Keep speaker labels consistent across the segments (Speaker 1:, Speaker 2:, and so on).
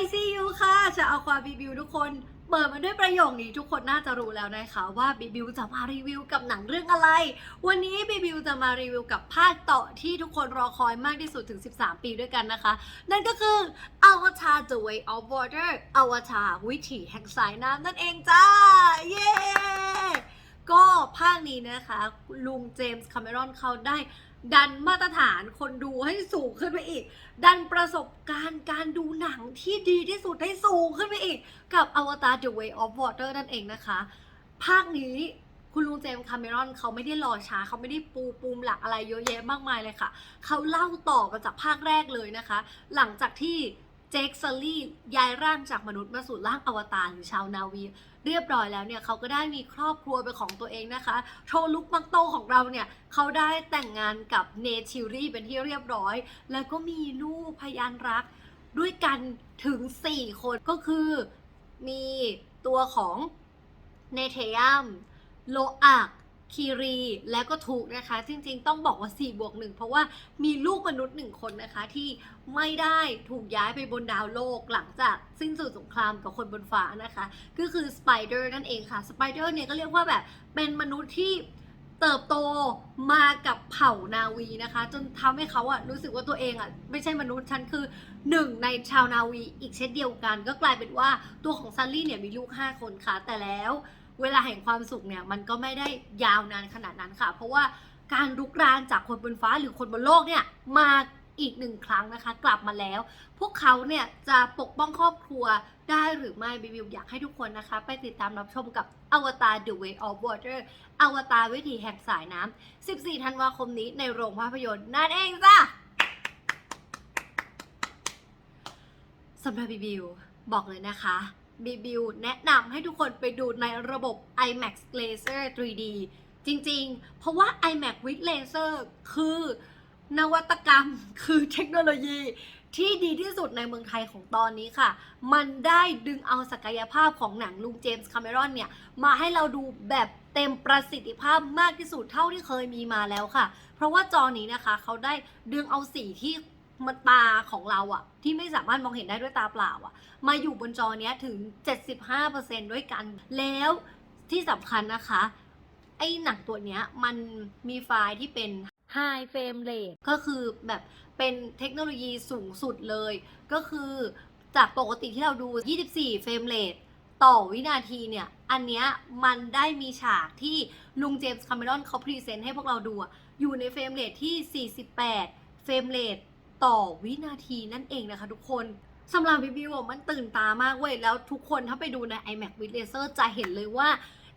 Speaker 1: ICU ค่ะ จะเอาความบีบิวทุกคน เปิดมาด้วยประโยคนี้ทุกคนน่าจะรู้แล้วนะคะว่าบีบิวจะมารีวิวกับหนังเรื่องอะไร วันนี้บีบิวจะมารีวิวกับภาคต่อที่ทุกคนรอคอยมากที่สุดถึง 13 ปีด้วยกันนะคะ นั่นก็คือ Avatar The Way of Water Avatar วิถีแห่งสายน้ำนั่นเองจ้า เย้ก็ภาคนี้นะคะ ลุงเจมส์คาเมรอนเขาได้ ดันมาตรฐานคนดูให้สูงขึ้นไปอีก ดันประสบการณ์การดูหนังที่ดีที่สุดให้สูงขึ้นไปอีก กับ Avatar The Way of Water นั่นเองนะคะ ภาคนี้คุณลุงเจมส์คาเมรอนเขาไม่ได้รอช้าเขาไม่ได้ปูปูมหลักอะไรเยอะแยะมากมายเลยค่ะ เขาเล่าต่อมาจากภาคแรกเลยนะคะ หลังจากที่เจคซัลลี่ย้ายร่างจากมนุษย์มาสู่ร่างอวตารหรือชาวนาวี เรียบร้อยแล้วเนี่ยเขาก็ได้มีครอบครัวเป็นของตัวเองนะคะโชลุกมักโตของเราเนี่ยเขาได้แต่งงานกับเนทิวรี่เป็นที่เรียบร้อย แล้วก็มีลูกพยานรัก ด้วยกันถึง 4 คนก็คือมีตัวของเนเทยัมโลอัก คีรีและก็ทูกนะคะ จริงๆ ต้องบอกว่า4บวกหนึ่งเพราะว่ามีลูกมนุษย์หนึ่งคนนะคะ ที่ไม่ได้ถูกย้ายไปบนดาวโลกหลังจากสิ้นสุดสงครามกับคนบนฟ้านะคะ ก็คือสไปเดอร์นั่นเองค่ะสไปเดอร์เนี่ยก็เรียกว่าแบบเป็นมนุษย์ที่เติบโตมากับเผ่านาวีนะคะ จนทำให้เขาอะรู้สึกว่าตัวเองอะไม่ใช่มนุษย์ฉันคือหนึ่งในชาวนาวีอีกเช่นเดียวกัน ก็กลายเป็นว่าตัวของซันลี่เนี่ยมีลูก 5 คนค่ะแต่แล้ว เวลาแห่งความสุขเนี่ยมันก็ไม่ได้ยาวนานขนาดนั้นค่ะ เพราะว่าการลุกรานจากคนบนฟ้าหรือคนบนโลกเนี่ยมาอีกหนึ่งครั้งนะคะ กลับมาแล้ว พวกเขาเนี่ยจะปกป้องครอบครัวได้หรือไม่บิวอยากให้ทุกคนนะคะ ไปติดตามรับชมกับอวตาร The Way of Water อวตารวิถีแห่งสายน้ำ 14 ธันวาคมนี้ในโรงภาพยนตร์นั่นเองจ้ะสำหรับบิวบอกเลยนะคะ บีบิวแนะนำให้ทุกคนไปดูในระบบ IMAX Laser 3D จริงๆ เพราะว่า IMAX with Laser คือนวัตกรรมคือเทคโนโลยีที่ดีที่สุดในเมืองไทยของตอนนี้ค่ะ มันได้ดึงเอาศักยภาพของหนังลุงเจมส์คาเมรอนเนี่ย มาให้เราดูแบบเต็มประสิทธิภาพมากที่สุดเท่าที่เคยมีมาแล้วค่ะ เพราะว่าจอนี้นะคะ เขาได้ดึงเอาสีที่ มันตาของเราอะที่ไม่สามารถมองเห็นได้ด้วยตาเปล่าอะมาอยู่บนจอเนี้ยถึง 75%ด้วยกัน แล้วที่สำคัญนะคะ ไอ้หนังตัวเนี้ยมันมีไฟล์ที่เป็น High Frame Rate ก็คือแบบเป็นเทคโนโลยีสูงสุดเลย ก็คือจากปกติที่เราดู 24 เฟรมเรทต่อวินาทีเนี่ย อันเนี้ยมันได้มีฉากที่ลุงเจมส์คาเมรอนเขาพรีเซนต์ให้พวกเราดูอะอยู่ในเฟรมเรทที่ 48 เฟรมเรท ต่อวินาทีนั่นเองนะคะทุกคนสำหรับรีวิวมันตื่นตามากเว้ย แล้วทุกคนถ้าไปดูใน iMac with Laser จะเห็นเลยว่า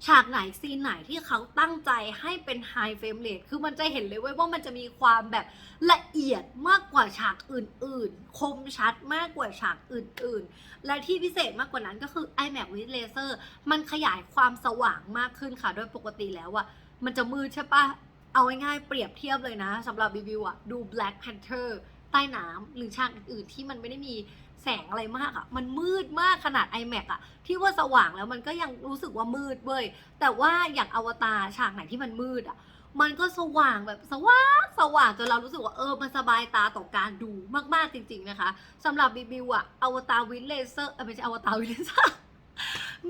Speaker 1: ฉากไหนซีนไหนที่เขาตั้งใจให้เป็น High Frame Rate คือมันจะเห็นเลยเว้ยว่ามันจะมีความแบบละเอียดมากกว่าฉากอื่นๆ คมชัดมากกว่าฉากอื่นๆ และที่พิเศษมากกว่านั้นก็คือ iMac with Laser มันขยายความสว่างมากขึ้นค่ะ โดยปกติแล้วอะมันจะมืดใช่ปะเอาง่ายๆเปรียบเทียบเลยนะสำหรับรีวิวอะดู Black Panther ใต้น้ำหรือฉากอื่นๆที่มันไม่ได้มีแสงอะไรมากอะ่ะ มันมืดมากขนาด iMac อะ่ะ ที่ว่าสว่างแล้วมันก็ยังรู้สึกว่ามืดเว้ย แต่ว่าอย่างอวตารฉากไหนที่มันมืดอะ่ะ มันก็สว่างแบบสว่างสว่างจนเรารู้สึกว่าเออ มันสบายตาต่อการดูมากๆจริง ๆนะคะสำหรับรีวิวอะอวตารวินเลเซอร์ไม่ใช่อวตารวินเลเซอร์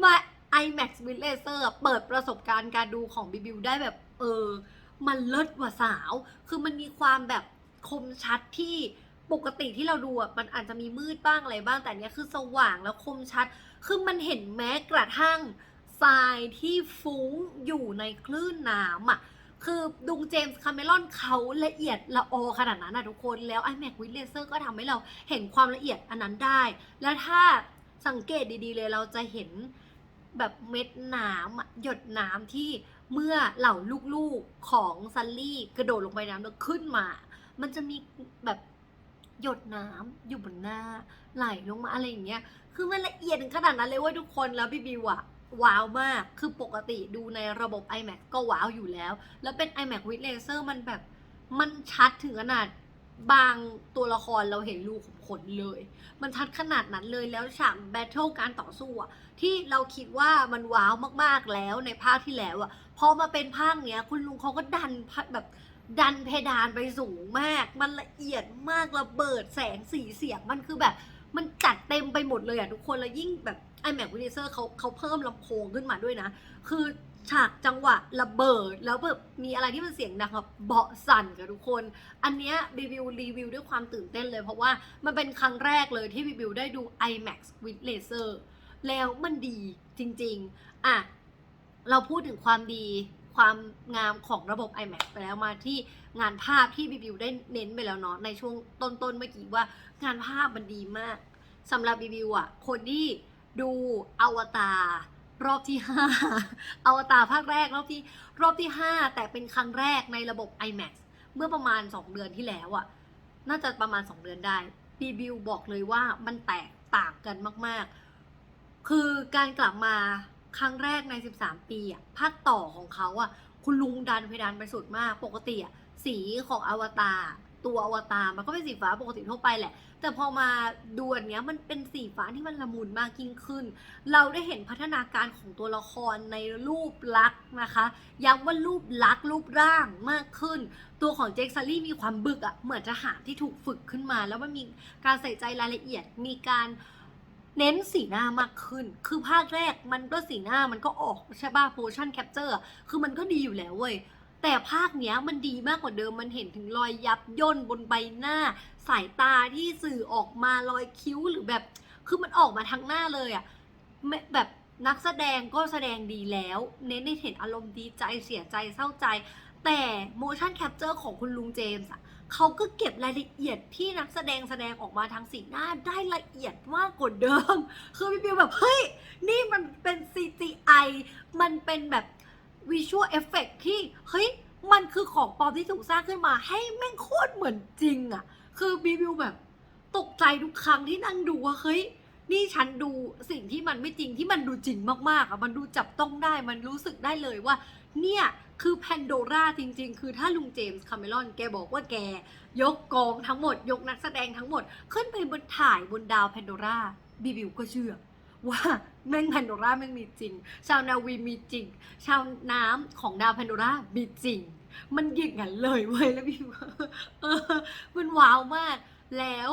Speaker 1: มา IMAX with Laser อะเปิดประสบการณ์การดูของบิบิวได้แบบเออ มันเลิศกว่าสาว คือมันมีความแบบ คมชัดที่ปกติที่เราดูอะมันอาจจะมีมืดบ้างอะไรบ้างแต่เนี้ยคือสว่างแล้วคมชัด คือมันเห็นแม้กระทั่งทรายที่ฟุ้งอยู่ในคลื่นน้ำอะคือดุงเจมส์คาเมรอนเขาละเอียดละออขนาดนั้นนะทุกคนแล้ว iMac with Laser ก็ทำให้เราเห็นความละเอียดอันนั้นได้ และถ้าสังเกตดีๆเลยเราจะเห็นแบบเม็ดน้ำหยดน้ำที่เมื่อเหล่าลูกๆของซันลี่กระโดดลงไปน้ำแล้วขึ้นมา มันจะมีแบบหยดน้ำอยู่บนหน้าไหลลงมาอะไรอย่างเงี้ย คือมันละเอียดถึงขนาดนั้นเลยว่าทุกคนแล้วพี่บิวอะว้าวมาก คือปกติดูในระบบ iMac ก็ว้าวอยู่แล้ว แล้วเป็น iMac with Laser มันแบบ มันชัดถึงขนาดบางตัวละครเราเห็นรูขุมขนเลย มันชัดขนาดนั้นเลยแล้วฉากแบทเทิลการต่อสู้อะที่เราคิดว่ามันว้าวมากๆแล้วในภาคที่แล้วอะพอมาเป็นภาคเนี้ย คุณลุงเขาก็ดันแบบ ดันเพดานไปสูงมาก มันละเอียดมากระเบิดแสงสีเสียงมันคือแบบ มันจัดเต็มไปหมดเลยอะทุกคนแล้วยิ่งแบบ iMac w i t n e s s e r เขาเขาเพิ่มลำโพงขึ้นมาด้วยนะ คือฉากจังหวะระเบิดแล้วแบบมีอะไรที่มันเสียงดังแบบเบาะสั่นกับทุกคน อันเนี้ยรีวิวรีวิวด้วยความตื่นเต้นเลย เพราะว่ามันเป็นครั้งแรกเลยที่รีวิวได้ดู iMac with Laser แล้วมันดีจริง ๆ อะ เราพูดถึงความดี ความงามของระบบ iMac ไปแล้วมาที่งานภาพที่รีวิวได้เน้นไปแล้วเนาะในช่วงต้นๆเมื่อกี้ว่างานภาพมันดีมากสำหรับรีวิวอะคนที่ดูอวตารรอบที่ 5 อวตารภาคแรกรอบที่รอบที่ 5 แต่เป็นครั้งแรกในระบบ iMac เมื่อประมาณ 2 เดือนที่แล้วอะน่าจะประมาณ 2 เดือนได้รีวิวบอกเลยว่ามันแตกต่างกันมาก ๆ คือการกลับมา ครั้งแรกใน 13 ปีอะภาคต่อของเขาอะคุณลุงดันเพดานไปสุดมาก ปกติอะสีของอวตารตัวอวตารมันก็เป็นสีฟ้าปกติทั่วไปแหละ แต่พอมาดูอันเนี้ยมันเป็นสีฟ้าที่มันละมุนมากยิ่งขึ้น เราได้เห็นพัฒนาการของตัวละครในรูปลักษณ์นะคะย้ำว่ารูปลักษณ์รูปร่างมากขึ้น ตัวของเจคซัลลี่มีความบึกอะ่ะเหมือนทหารที่ถูกฝึกขึ้นมา แล้วมันมีการใส่ใจรายละเอียดมีการ เน้นสีหน้ามากขึ้น คือภาคแรกมันก็สีหน้ามันก็ออกใช่ป่ะ motion capture อะคือมันก็ดีอยู่แล้วเว้ย แต่ภาคเนี้ยมันดีมากกว่าเดิม มันเห็นถึงรอยยับย่นบนใบหน้า สายตาที่สื่อออกมารอยคิ้วหรือแบบ คือมันออกมาทั้งหน้าเลยอะแบบนักแสดงก็แสดงดีแล้ว เน้นให้เห็นอารมณ์ดีใจเสียใจเศร้าใจ แต่ motion capture ของคุณลุงเจมส์อะ เขาก็เก็บรายละเอียดที่นักแสดงแสดงออกมาทางสีหน้าได้ละเอียดมากกว่าเดิม คือพี่บิวแบบเฮ้ย นี่มันเป็น CGI มันเป็นแบบ visual effect ที่เฮ้ย มันคือของปลอมที่ถูกสร้างขึ้นมาให้แม่งโคตรเหมือนจริงอะคือบีบิวแบบตกใจทุกครั้งที่นั่งดูว่าเฮ้ย นี่ฉันดูสิ่งที่มันไม่จริงที่มันดูจริงมากๆอะมันดูจับต้องได้ มันรู้สึกได้เลยว่า เนี่ย คือแพนโดราจริง ๆ คือถ้าลุงเจมส์คาเมรอนแกบอกว่าแก ยกกองทั้งหมด ยกนักแสดงทั้งหมด ขึ้นไปบนถ่ายบนดาวแพนโดราบีบิวก็เชื่อ ว่าแม่งแพนโดราแม่งมีจริง ชาวนาวีมีจริง ชาวน้ำของดาวแพนโดรามีจริง มันยิงกันเลยเว้ยแล้วพี่ว่าเออมันว้าวมาก แล้ว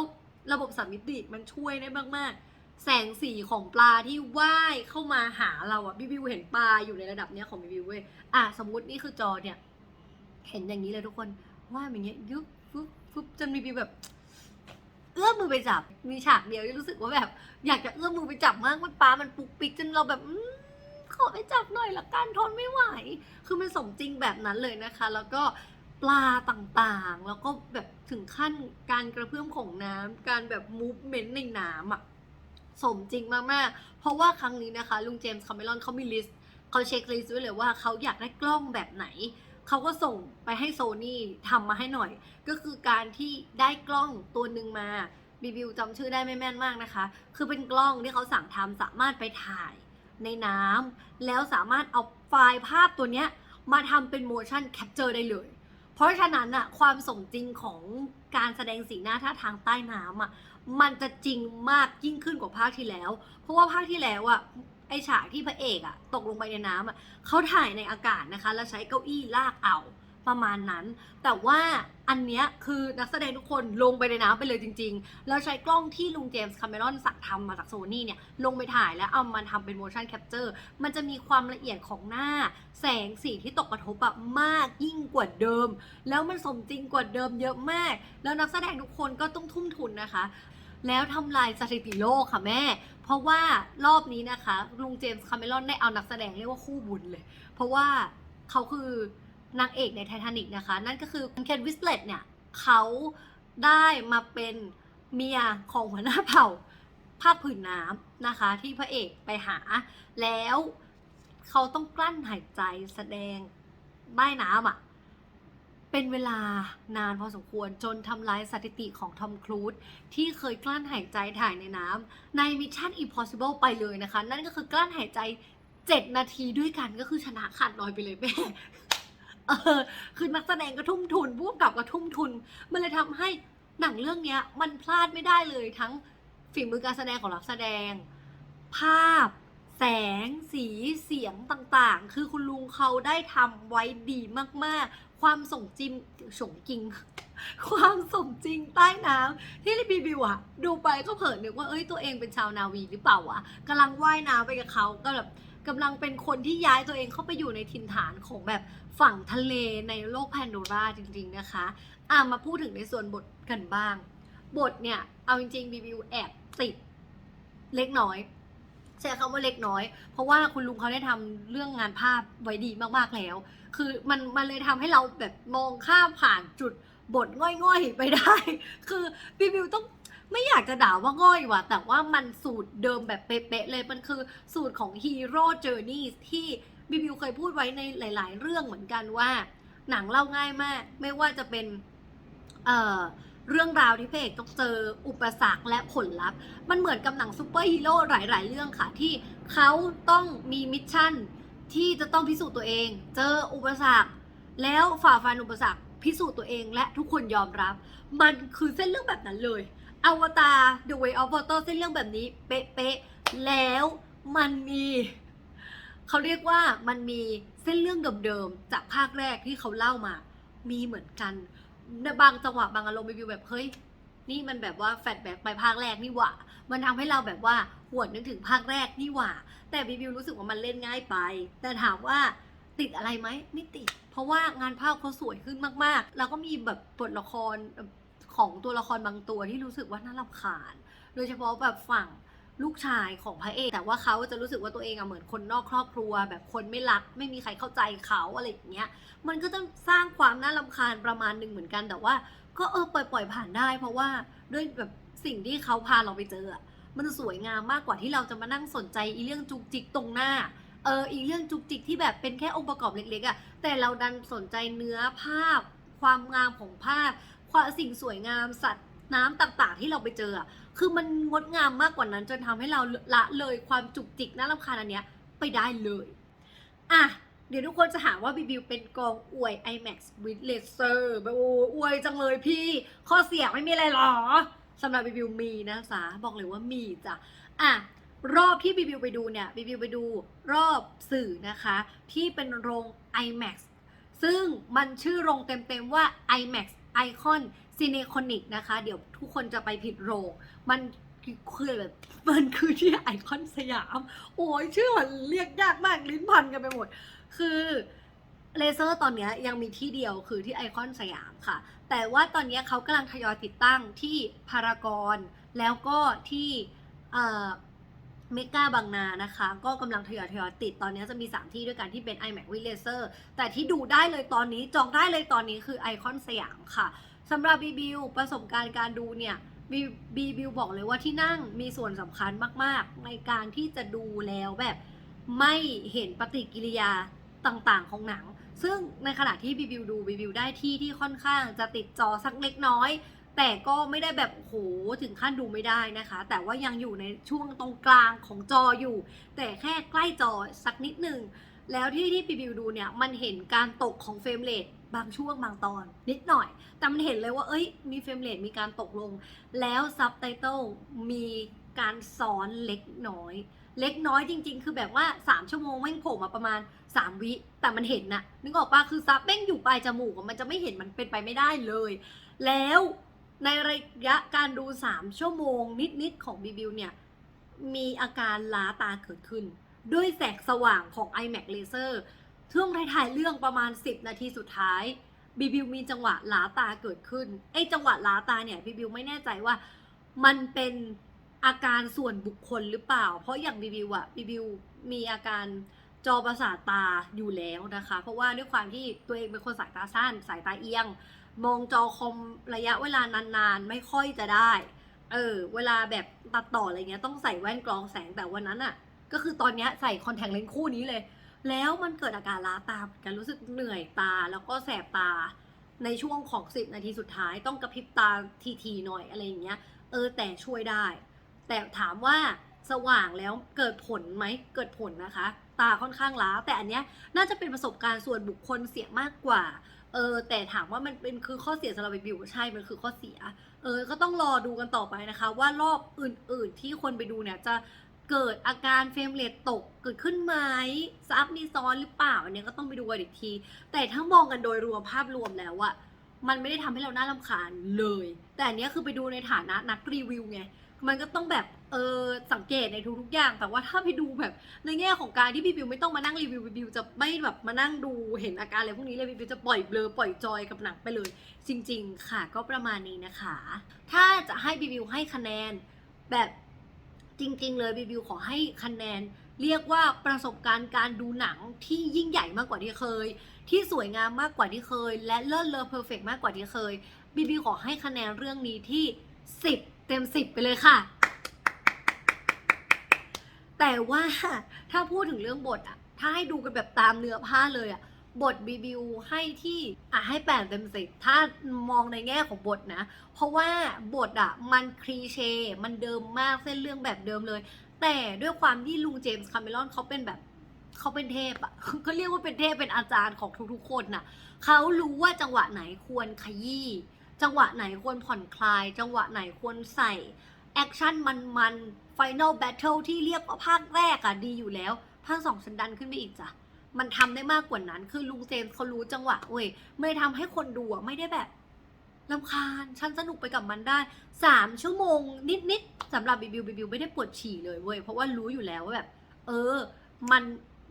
Speaker 1: ระบบสามมิติมันช่วยได้มากๆ แสงสีของปลาที่ว่ายเข้ามาหาเราอะพี่บิวเห็นปลาอยู่ในระดับเนี้ยของพี่บิวเว้ยอะสมมุตินี่คือจอเนี่ย เห็นอย่างนี้เลยทุกคนว่ายอย่างเงี้ยยุบฟึบฟึบจนมีบิวแบบ เอื้อมมือไปจับ มีฉากเดียวที่รู้สึกว่าแบบ อยากจะเอื้อมมือไปจับมากมันปลามันปุกปิกจนเราแบบอขอไปจับหน่อยละกันทนไม่ไหว คือมันสมจริงแบบนั้นเลยนะคะ แล้วก็ปลาต่างๆ แล้วก็แบบถึงขั้นการกระเพื่อมของน้ำการแบบมูฟเมนต์ในน้ำอะ สมจริงมากๆ เพราะว่าครั้งนี้นะคะ ลุงเจมส์คาเมรอนเขามีลิสต์เขาเช็คลิสต์ไว้เลยว่าเขาอยากได้กล้องแบบไหน เขาก็ส่งไปให้โซนี่ทำมาให้หน่อย ก็คือการที่ได้กล้องตัวหนึ่งมารีวิวจำชื่อได้ไม่แม่นมากนะคะ คือเป็นกล้องที่เขาสั่งทำสามารถไปถ่ายในน้ำแล้วสามารถเอาไฟล์ภาพตัวเนี้ยมาทำเป็น motion capture ได้เลย เพราะฉะนั้นอะความสมจริงของการแสดงสีหน้าท่าทางใต้น้ำอะ มันจะจริงมากยิ่งขึ้นกว่าภาคที่แล้ว เพราะว่าภาคที่แล้วอะไอฉากที่พระเอกอะตกลงไปในน้ำอะเขาถ่ายในอากาศนะคะ แล้วใช้เก้าอี้ลากเอาประมาณนั้น แต่ว่าอันเนี้ยคือนักแสดงทุกคนลงไปในน้ำไปเลยจริง ๆ แล้วใช้กล้องที่ลุงเจมส์คาเมรอนสั่งทำมาจากโซนี่เนี่ย ลงไปถ่ายแล้วเอามาทำเป็น motion capture มันจะมีความละเอียดของหน้า แสงสีที่ตกกระทบอะมากยิ่งกว่าเดิม แล้วมันสมจริงกว่าเดิมเยอะมาก แล้วนักแสดงทุกคนก็ต้องทุ่มทุนนะคะ แล้วทำลายสถิติโลกค่ะแม่ เพราะว่ารอบนี้นะคะ ลุงเจมส์คาเมรอนได้เอานักแสดงเรียกว่าคู่บุญเลย เพราะว่าเขาคือนางเอกในไททานิกนะคะ นั่นก็คือเคนวิสเลตเนี่ยเขาได้มาเป็นเมียของหัวหน้าเผ่าภาคผืนน้ำนะคะ ที่พระเอกไปหา แล้วเขาต้องกลั้นหายใจแสดงใต้น้ำอะ เป็นเวลานานพอสมควรจนทำลายสถิติของทอมครูซที่เคยกลั้นหายใจถ่ายในน้ำใน Mission Impossible ไปเลยนะคะ นั่นก็คือกลั้นหายใจ 7 นาทีด้วยกันก็คือชนะขาดลอยไปเลยแม่เออคือนักแสดงก็ทุ่มทุนผู้กำกับก็ทุ่มทุน มันเลยทำให้หนังเรื่องเนี้ยมันพลาดไม่ได้เลยทั้งฝีมือการแสดงของนักแสดง ภาพ แสง สีเสียงต่างๆ คือคุณลุงเขาได้ทำไว้ดีมากๆ ความส่งจิมส่งจริง ความสมจริงใต้น้ำที่รีวิวอะดูไปก็เผลอนึกว่าเอ้ยตัวเองเป็นชาวนาวีหรือเปล่าวะกำลังว่ายน้ำไปกับเขาก็แบบกำลังเป็นคนที่ย้ายตัวเองเข้าไปอยู่ในถิ่นฐานของแบบฝั่งทะเลในโลกแพนโดราจริง ๆ นะคะอะมาพูดถึงในส่วนบทกันบ้าง บทเนี่ย เอาจริงๆรีวิวแอบติดเล็กน้อย ใช้คำว่าเล็กน้อย เพราะว่าคุณลุงเขาได้ทำเรื่องงานภาพไว้ดีมากๆแล้ว คือมันมันเลยทำให้เราแบบมองข้ามผ่านจุดบทง่อยๆไปได้ คือรีวิวต้องไม่อยากจะด่าว่าง่อยว่ะ แต่ว่ามันสูตรเดิมแบบเป๊ะๆเลย มันคือสูตรของฮีโร่เจอร์นี่ที่รีวิวเคยพูดไว้ในหลาย ๆ เรื่องเหมือนกันว่า หนังเล่าง่ายมาก ไม่ว่าจะเป็น เอ่อ เรื่องราวที่พระเอกต้องเจออุปสรรคและผลลัพธ์ มันเหมือนกับหนังซูเปอร์ฮีโร่หลาย ๆ เรื่องค่ะที่เขาต้องมีมิชชั่นที่จะต้องพิสูจน์ตัวเอง เจออุปสรรค แล้วฝ่าฟันอุปสรรค พิสูจน์ตัวเองและทุกคนยอมรับ มันคือเส้นเรื่องแบบนั้นเลยอวตาร The Way of Water เส้นเรื่องแบบนี้เป๊ะๆแล้วมันมีเขาเรียกว่ามันมีเส้นเรื่องเดิมๆจากภาคแรกที่เขาเล่ามา มีเหมือนกันใน บางจังหวะบางอารมณ์รีวิวแบบเฮ้ยนี่มันแบบว่าแฟลแบ็กไปภาคแรกนี่หว่า มันทำให้เราแบบว่าหวนนึกถึงภาคแรกนี่หว่า แต่รีวิวรู้สึกว่ามันเล่นง่ายไป แต่ถามว่าติดอะไรไหมไม่ติด เพราะว่างานภาพเขาสวยขึ้นมากๆ แล้วก็มีแบบบทละครของตัวละครบางตัวที่รู้สึกว่าน่ารำคาญ โดยเฉพาะแบบฝั่ง ลูกชายของพระเอก แต่ว่าเขาจะรู้สึกว่าตัวเองอะเหมือนคนนอกครอบครัว แบบคนไม่รัก ไม่มีใครเข้าใจเขาอะไรอย่างเงี้ย มันก็ต้องสร้างความน่ารำคาญประมาณหนึ่งเหมือนกัน แต่ว่าก็เออปล่อยปล่อยผ่านได้ เพราะว่าด้วยแบบสิ่งที่เขาพาเราไปเจออะมันสวยงามมากกว่าที่เราจะมานั่งสนใจอีเรื่องจุกจิกตรงหน้าเอออีเรื่องจุกจิกที่แบบเป็นแค่องค์ประกอบเล็กๆอะ่ะแต่เราดันสนใจเนื้อภาพ ความงามของภาพ ความสิ่งสวยงามสัตว น้ำต่างๆ ที่เราไปเจออะคือมันงดงามมากกว่านั้น จนทำให้เราละเลยความจุกจิกน่ารำคาญอันเนี้ยไปได้เลยอะเดี๋ยวทุกคนจะหาว่าบิบิวเป็นกองอวย IMAX with laser แบบโอ้อวยจังเลยพี่ ข้อเสียไม่มีอะไรหรอสำหรับบิบิวมีนะจ๊ะบอกเลยว่ามีจ้ะอะรอบที่บิบิวไปดูเนี่ยบิบิวไปดูรอบสื่อนะคะ ที่เป็นโรง IMAX ซึ่งมันชื่อโรงเต็มๆว่า IMAX Icon Cineconic นะคะ เดี๋ยวทุกคนจะไปผิดโรงมันคือแบบมันคือที่ไอคอนสยาม โอ้ยชื่อมันเรียกยากมากลิ้นพันกันไปหมด คือเลเซอร์ตอนนี้ยังมีที่เดียวคือที่ไอคอนสยามค่ะ แต่ว่าตอนนี้เขากำลังทยอยติดตั้งที่พารากอนแล้วก็ที่เอ่อเมกาบางนานะคะ ก็กำลังทยอยทยอยติดตอนนี้จะมี 3 ที่ด้วยกันที่เป็น iMac with Laser แต่ที่ดูได้เลยตอนนี้จองได้เลยตอนนี้คือไอคอนสยามค่ะ สำหรับบีบิวประสบการณ์การดูเนี่ยบีบีบิวบอกเลยว่าที่นั่งมีส่วนสำคัญมาก ๆ ในการที่จะดูแล้วแบบไม่เห็นปฏิกิริยาต่างๆ ของหนัง ซึ่งในขณะที่บีบิวดูบีบิวได้ที่ที่ค่อนข้างจะติดจอสักเล็กน้อย แต่ก็ไม่ได้แบบโอ้โหถึงขั้นดูไม่ได้นะคะ แต่ว่ายังอยู่ในช่วงตรงกลางของจออยู่ แต่แค่ใกล้จอสักนิดหนึ่งแล้วที่ที่บีบิวดูเนี่ยมันเห็นการตกของเฟรมเรท บางช่วงบางตอน นิดหน่อย แต่มันเห็นเลยว่า เอ้ย มีเฟรมเรทมีการตกลง แล้วซับไตเติลมีการสอนเล็กน้อย เล็กน้อยจริง ๆ คือแบบว่า 3 ชั่วโมงแม่งโผล่มาประมาณ 3 วิ แต่มันเห็นนะนึกออกปะคือซับแม่งอยู่ปลายจมูกมันจะไม่เห็นมันเป็นไปไม่ได้เลย แล้วในระยะการดู 3 ชั่วโมงนิดๆของบีบิวเนี่ย มีอาการล้าตาเกิดขึ้น ด้วยแสงสว่างของ iMac Laser ช่วงท้ายๆเรื่องประมาณ 10 นาทีสุดท้ายบีบิวมีจังหวะล้าตาเกิดขึ้นไอ้จังหวะล้าตาเนี่ยบีบิวไม่แน่ใจว่ามันเป็นอาการส่วนบุคคลหรือเปล่า เพราะอย่างบีบิวอะบีบิวมีอาการจอประสาทตาอยู่แล้วนะคะ เพราะว่าด้วยความที่ตัวเองเป็นคนสายตาสั้น สายตาเอียง มองจอคอมระยะเวลานานๆ ไม่ค่อยจะได้ เออ เวลาแบบตัดต่ออะไรเงี้ยต้องใส่แว่นกรองแสงแต่วันนั้นอะก็คือตอนนี้ใส่คอนแทคเลนส์คู่นี้เลย แล้วมันเกิดอาการล้าตาเหมือนกันรู้สึกเหนื่อยตาแล้วก็แสบตาในช่วงของ 10 นาทีสุดท้ายต้องกระพริบตาทีๆหน่อยอะไรอย่างเงี้ยเออแต่ช่วยได้ แต่ถามว่าสว่างแล้วเกิดผลไหมเกิดผลนะคะ ตาค่อนข้างล้า แต่อันเนี้ยน่าจะเป็นประสบการณ์ส่วนบุคคลเสียมากกว่าเออแต่ถามว่ามันเป็นคือข้อเสียสำหรับบิวใช่มันคือข้อเสียเออก็ต้องรอดูกันต่อไปนะคะ ว่ารอบอื่นๆที่คนไปดูเนี่ยจะ เกิดอาการเฟรมเรทตกเกิดขึ้นไหมซับมีซ้อนหรือเปล่า อันนี้ก็ต้องไปดูกันอีกที แต่ถ้ามองกันโดยรวมภาพรวมแล้วอะมันไม่ได้ทำให้เราน่ารำคาญเลย แต่อันนี้คือไปดูในฐานะนักรีวิวไง มันก็ต้องแบบเออสังเกตในทุกๆอย่าง แต่ว่าถ้าไปดูแบบในแง่ของการที่พี่บิวไม่ต้องมานั่งรีวิวบิวจะไม่แบบมานั่งดูเห็นอาการอะไรพวกนี้เลยบิวจะปล่อยเบลอปล่อยจอยกับหนังไปเลย จริง ๆ ค่ะ ก็ประมาณนี้นะคะ ถ้าจะให้บิวให้คะแนนแบบ จริง ๆ เลยพี่บิวขอให้คะแนน เรียกว่าประสบการณ์การดูหนังที่ยิ่งใหญ่มากกว่าที่เคย ที่สวยงามมากกว่าที่เคย และเลิศเลอเพอร์เฟกมากกว่าที่เคยบีบีขอให้คะแนนเรื่องนี้ที่ 10 เต็ม 10 ไปเลยค่ะ แต่ว่าถ้าพูดถึงเรื่องบทอะถ้าให้ดูกันแบบตามเนื้อผ้าเลยอะ บทบีบิวให้ที่อะให้แปดเต็มสิบถ้ามองในแง่ของบทนะ เพราะว่าบทอะมันคลีเช่ มันเดิมมากเส้นเรื่องแบบเดิมเลย แต่ด้วยความที่ลุงเจมส์คาเมรอนเขาเป็นแบบเขาเป็นเทพอะก็เรียกว่าเป็นเทพเป็นอาจารย์ของทุกๆคนน่ะเขารู้ว่าจังหวะไหนควรขยี้จังหวะไหนควรผ่อนคลาย จังหวะไหนควรใส่แอคชั่นมันๆ Final Battle ที่เรียกว่าภาคแรกอะดีอยู่แล้ว ภาคสองฉันดันขึ้นไปอีกจ้ะ มันทำได้มากกว่านั้น คือลุงเจมส์เขารู้จังหวะเว้ยไม่ทำให้คนดูไม่ได้แบบลำคาญฉันสนุกไปกับมันได้สามชั่วโมง นิดๆสำหรับบิบิวบิบิวไม่ได้ปวดฉี่เลยเว้ยเพราะว่ารู้อยู่แล้วว่าแบบ เออ มัน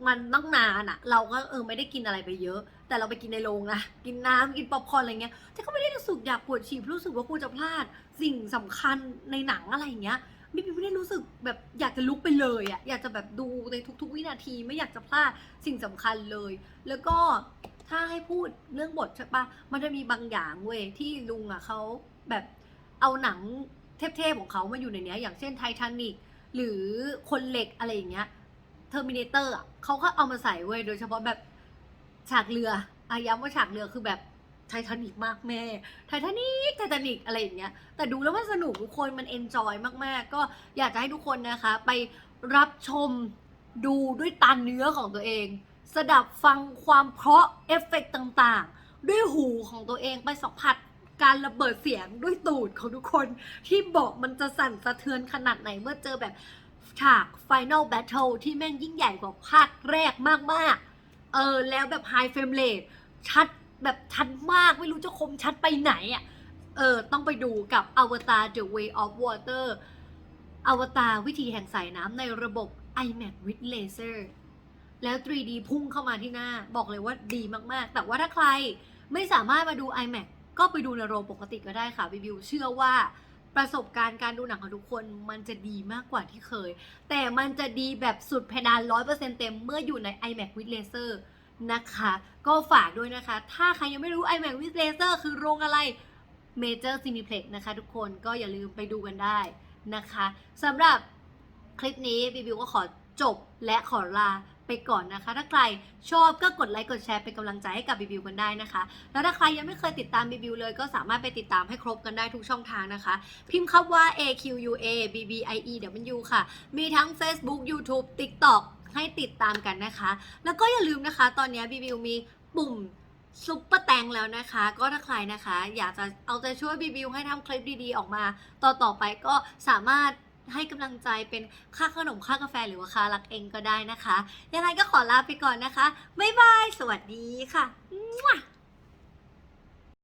Speaker 1: มันต้องนานอะเราก็เออไม่ได้กินอะไรไปเยอะ แต่เราไปกินในโรงนะกินน้ำกินป๊อปคอร์นอะไรเงี้ยแต่ก็ไม่ได้รู้สึกอยากปวดฉี่เพราะรู้สึกว่ากูจะพลาดสิ่งสำคัญในหนังอะไรเงี้ย บิบิวไม่ได้รู้สึกแบบอยากจะลุกไปเลยอะอยากจะแบบดูในทุก ๆ วินาทีไม่อยากจะพลาดสิ่งสำคัญเลย แล้วก็ถ้าให้พูดเรื่องบทใช่ปะมันจะมีบางอย่างเว้ยที่ลุงอะเขาแบบเอาหนังเทพๆของเขามาอยู่ในเนี้ย อย่างเช่นไททานิกหรือคนเหล็กอะไรอย่างเงี้ยเทอร์มินเตอร์อะเขาก็เอามาใส่เว้ยโดยเฉพาะแบบฉากเรืออาย้ำว่าฉากเรือคือแบบ ไททานิกมากแม่ไททานิกไททานิกอะไรอย่างเงี้ย แต่ดูแล้วมันสนุกทุกคนมันเอนจอยมาก ๆ ก็อยากจะให้ทุกคนนะคะ ไปรับชมดูด้วยตาเนื้อของตัวเอง สดับฟังความเพราะเอฟเฟกต์ต่างๆ ด้วยหูของตัวเองไปสัมผัสการระเบิดเสียงด้วยตูดของทุกคนที่บอกมันจะสั่นสะเทือนขนาดไหนเมื่อเจอแบบฉาก Final Battle ที่แม่งยิ่งใหญ่กว่าภาคแรกมาก ๆ เออ แล้วแบบ High Frame Rate ชัด แบบชัดมากไม่รู้จะคมชัดไปไหนอะ เออ ต้องไปดูกับ Avatar The Way of Water อวตารวิธีแห่งสายน้ำในระบบ IMAX with Laser แล้ว 3D พุ่งเข้ามาที่หน้า บอกเลยว่าดีมาก ๆ แต่ว่าถ้าใครไม่สามารถมาดู IMAX ก็ไปดูในโรงปกติก็ได้ค่ะวิวิว เชื่อว่าประสบการณ์การดูหนังของทุกคนมันจะดีมากกว่าที่เคย แต่มันจะดีแบบสุดเพดาน100%เต็มเมื่ออยู่ใน iMac with Laser นะคะ ก็ฝากด้วยนะคะ ถ้าใครยังไม่รู้ iMac with Laser คือโรงอะไร Major Cineplex นะคะทุกคนก็อย่าลืมไปดูกันได้นะคะสำหรับคลิปนี้บิบิวก็ขอจบและขอลาไปก่อนนะคะ ถ้าใครชอบก็กดไลค์กดแชร์เป็นกำลังใจให้กับบิบิวกันได้นะคะ แล้วถ้าใครยังไม่เคยติดตามบิบิวเลย ก็สามารถไปติดตามให้ครบกันได้ทุกช่องทางนะคะ พิมพ์คำว่า AQUA BBIEW ค่ะ มีทั้ง Facebook YouTube TikTok ให้ติดตามกันนะคะ แล้วก็อย่าลืมนะคะ ตอนนี้บีบิวมีปุ่มซุปเปอร์แตงแล้วนะคะ ก็ถ้าใครนะคะ อยากจะเอาใจช่วยบีบิวให้ทำคลิปดีๆ ออกมา ต่อต่อๆไปก็สามารถให้กำลังใจเป็นค่าขนมค่ากาแฟหรือว่าค่ารักเองก็ได้นะคะ ยังไงก็ขอลาไปก่อนนะคะ บ๊ายบาย สวัสดีค่ะ